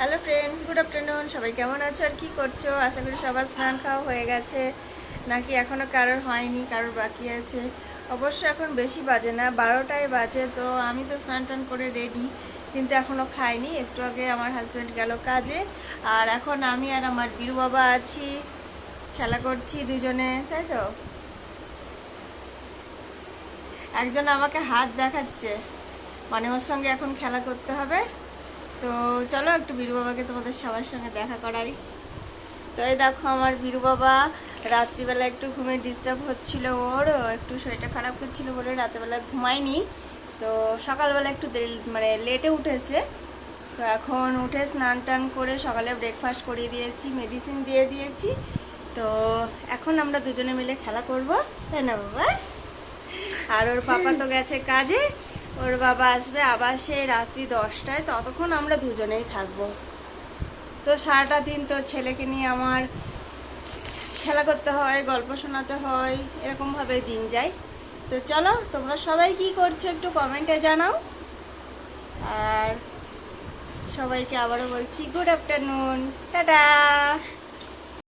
Hello friends good afternoon সবাই কেমন আছো আর কি করছ? আশা করি সবার স্নান খাওয়া হয়ে গেছে। নাকি এখনও কারোর হয়নি, কারোর বাকি আছে? অবশ্য এখন বেশি বাজে না, বারোটায় বাজে, তো আমি তো স্নান টান করে রেডি কিন্তু এখনও খাইনি। একটু আগে আমার হাজব্যান্ড গেল কাজে, আর এখন আমি আর আমার বীরু বাবা আছি। খেলা করছি দুজনে, তাই তো? একজন আমাকে হাত দেখাচ্ছে মানে ওর সঙ্গে এখন খেলা করতে হবে। তো চলো একটু বীরু বাবাকে তোমাদের সবার সঙ্গে দেখা করাই। তো এই দেখো আমার বীরু বাবা, রাত্রিবেলা একটু ঘুমে ডিস্টার্ব হচ্ছিল ওর একটু শরীরটা খারাপ করছিল বলে রাতেবেলা ঘুমায়নি। তো সকালবেলা একটু দেরি মানে লেটে উঠেছে। তো এখন উঠে স্নান টান করে সকালে ব্রেকফাস্ট করিয়ে দিয়েছি মেডিসিন দিয়ে দিয়েছি। তো এখন আমরা দুজনে মিলে খেলা করব, তাই না বাবা? আর ওর পাপা তো গেছে কাজে। ওর বাবা আসবে, আবার সেই রাত্রি দশটায়, ততক্ষণ আমরা দুজনেই থাকব। তো সারাটা দিন তো ছেলেকে নিয়ে আমার খেলা করতে হয়, গল্প শোনাতে হয় এরকমভাবে দিন যায়। তো চলো, তোমরা সবাই কি করছ একটু কমেন্টে জানাও। আর সবাইকে আবারও বলছি গুড আফটারনুন টাটা!